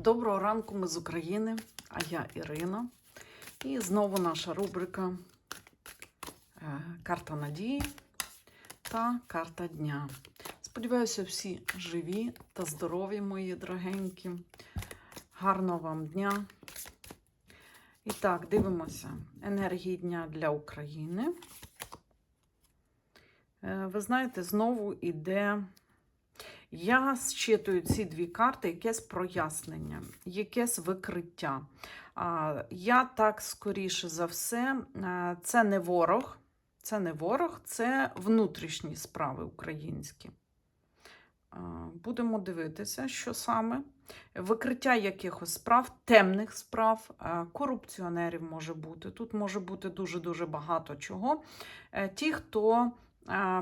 Доброго ранку, ми з України, а я Ірина. І знову наша рубрика е, Карта надії та карта дня. Сподіваюся, всі живі та здорові, мої дорогенькі. Гарного вам дня. І так, дивимося. Енергії дня для України. Е, Ви знаєте, знову іде. Я зчитую ці дві карти, якесь прояснення, якесь викриття. Я так, скоріше за все, е, це не ворог, це не ворог, це внутрішні справи українські. Будемо дивитися, що саме. Викриття якихось справ, темних справ, е, корупціонерів може бути. Тут може бути дуже-дуже багато чого. Е, Ті, хто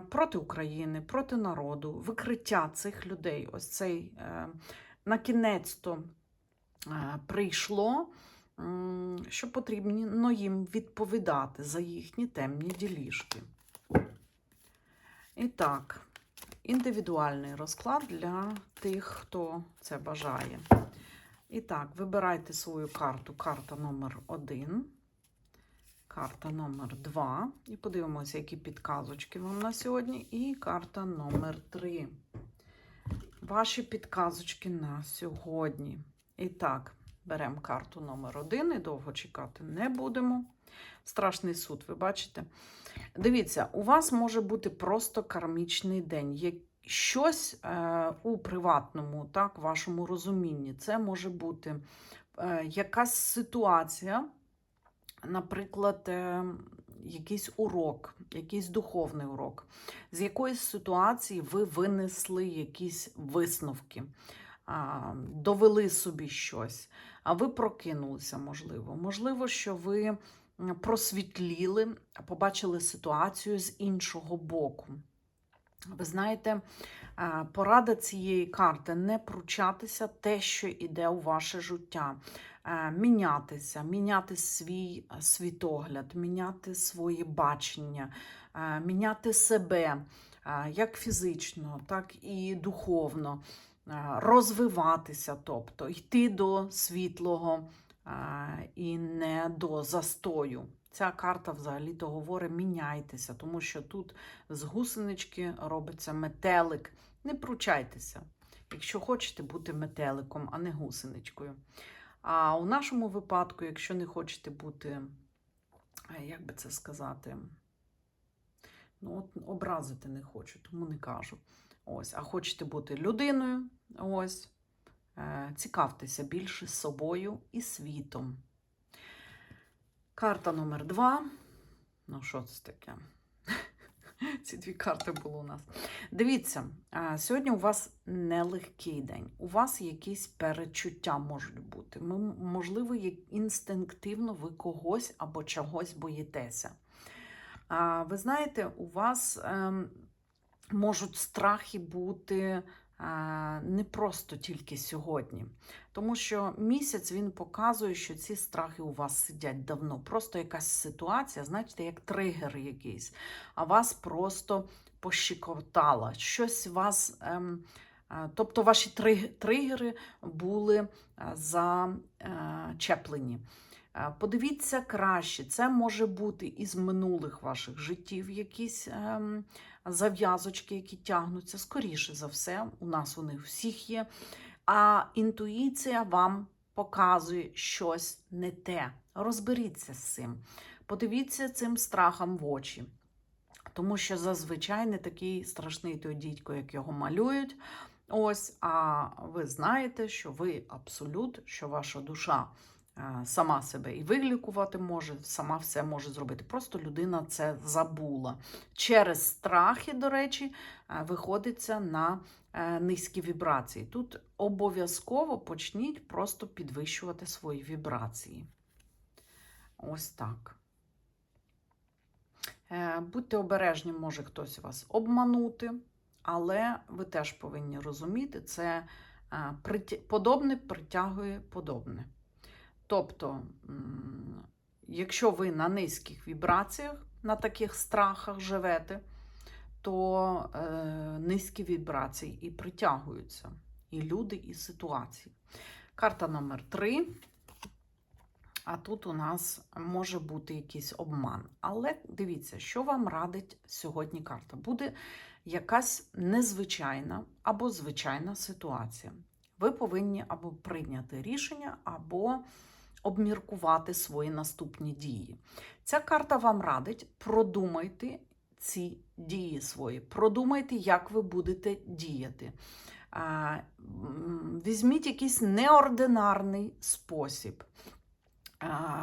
проти України, проти народу, викриття цих людей, ось цей е, на кінець-то е, прийшло, що потрібно їм відповідати за їхні темні діліжки. І так, індивідуальний розклад для тих, хто це бажає. І так, вибирайте свою карту. Карта номер 1 карта номер 2. І подивимося, які підказочки вам на сьогодні. І карта номер 3. Ваші підказочки на сьогодні. І так, беремо карту номер 1 і довго чекати не будемо. Страшний суд, ви бачите? Дивіться, у вас може бути просто кармічний день. Є щось е, у приватному, так, вашому розумінні. Це може бути е, якась ситуація, наприклад, е, якийсь урок, якийсь духовний урок, з якоїсь ситуації ви винесли якісь висновки, довели собі щось, а ви прокинулися, можливо. Можливо, що ви просвітліли, побачили ситуацію з іншого боку. Ви знаєте, е, порада цієї карти не пручатися те, що йде у ваше життя, Е, мінятися, міняти свій е, світогляд, міняти своє бачення, міняти себе як фізично, так і духовно, розвиватися, тобто йти до світлого і не до застою. Ця карта взагалі-то говорить міняйтеся, тому що тут з гусенички робиться метелик. Не пручайтеся, якщо хочете бути метеликом, а не гусеничкою. А у нашому випадку, якщо не хочете бути, як би це сказати, ну, от образити не хочу, тому не кажу. Ось, а хочете бути людиною, ось, е, цікавтеся більше собою і світом. Карта номер два. Ну, що це таке? Ці дві карти були у нас. Дивіться, сьогодні у вас нелегкий день. У вас якісь перечуття можуть бути. Ми, можливо, інстинктивно ви когось або чогось боїтеся. Ви знаєте, у вас ем, можуть страхи бути не просто тільки сьогодні. Тому що місяць він показує, що ці страхи у вас сидять давно. Просто якась ситуація, знаєте, як тригер якийсь, а вас просто пощекотала. Щось вас. Ем, е, Тобто ваші тригери були е, зачеплені. Е, Подивіться краще, це може бути із минулих ваших життів якісь ем, зав'язочки, які тягнуться. Скоріше за все, у нас вони всіх є. А інтуїція вам показує щось не те. Розберіться з цим. Подивіться цим страхам в очі. Тому що зазвичай не такий страшний той дідько, як його малюють. Ось, а ви знаєте, що ви абсолют, що ваша душа сама себе і вилікувати може, сама все може зробити. Просто людина це забула. Через страхи, до речі, е, виходиться на е, низькі вібрації. Тут обов'язково почніть просто підвищувати свої вібрації. Ось так. Е, Будьте обережні, може хтось вас обманути, але ви теж повинні розуміти, це е, подобне притягує подобне. Тобто, якщо ви на низьких вібраціях, на таких страхах живете, то е, низькі вібрації і притягуються, і люди, і ситуації. Карта номер 3. А тут у нас може бути якийсь обман. Але дивіться, що вам радить сьогодні карта. Буде якась незвичайна або звичайна ситуація. Ви повинні або прийняти рішення, або обміркувати свої наступні дії. Ця карта вам радить продумайте ці дії свої, продумайте, як ви будете діяти. Візьміть якийсь неординарний спосіб.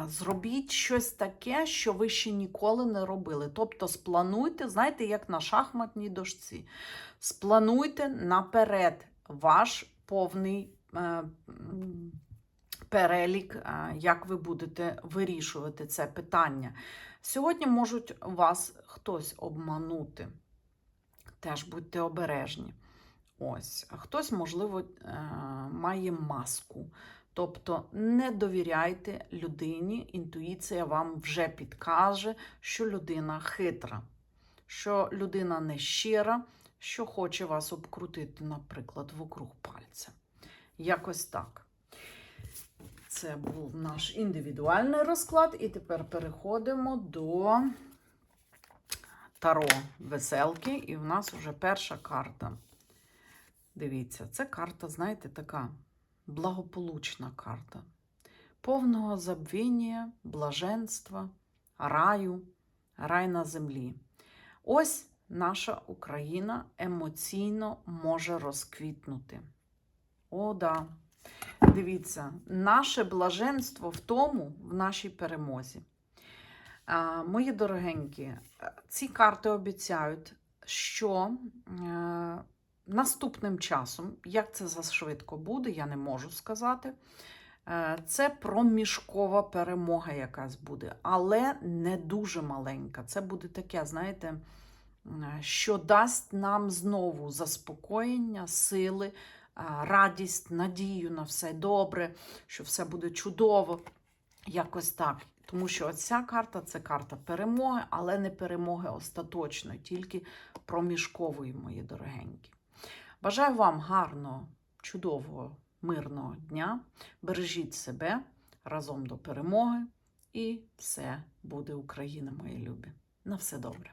Зробіть щось таке, що ви ще ніколи не робили. Тобто сплануйте, знаєте, як на шахматній дошці. Сплануйте наперед ваш повний е, перелік, е, як ви будете вирішувати це питання. Сьогодні можуть вас хтось обманути. Теж будьте обережні. Ось, хтось, можливо, е, має маску. Тобто не довіряйте людині, інтуїція вам вже підкаже, що людина хитра, що людина нещира, що хоче вас обкрутити, наприклад, вокруг пальця. Якось так. Це був наш індивідуальний розклад, і тепер переходимо до таро веселки. І в нас вже перша карта. Дивіться, це карта, знаєте, така благополучна карта. Повного забвіння, блаженства, раю, рай на землі. Ось наша Україна емоційно може розквітнути. О, да. Дивіться, наше блаженство в тому, в нашій перемозі. Мої дорогенькі, ці карти обіцяють, що е, наступним часом, як це за швидко буде, я не можу сказати. Е, Це проміжкова перемога якась буде, але не дуже маленька. Це буде таке, знаєте, е, що дасть нам знову заспокоєння, сили, радість, надію на все добре, що все буде чудово. Якось так. Тому що ця карта це карта перемоги, але не перемоги остаточної, тільки проміжкової, мої дорогенькі. Бажаю вам гарного, чудового, мирного дня. Бережіть себе разом до перемоги, і все буде Україна, мої любі. На все добре.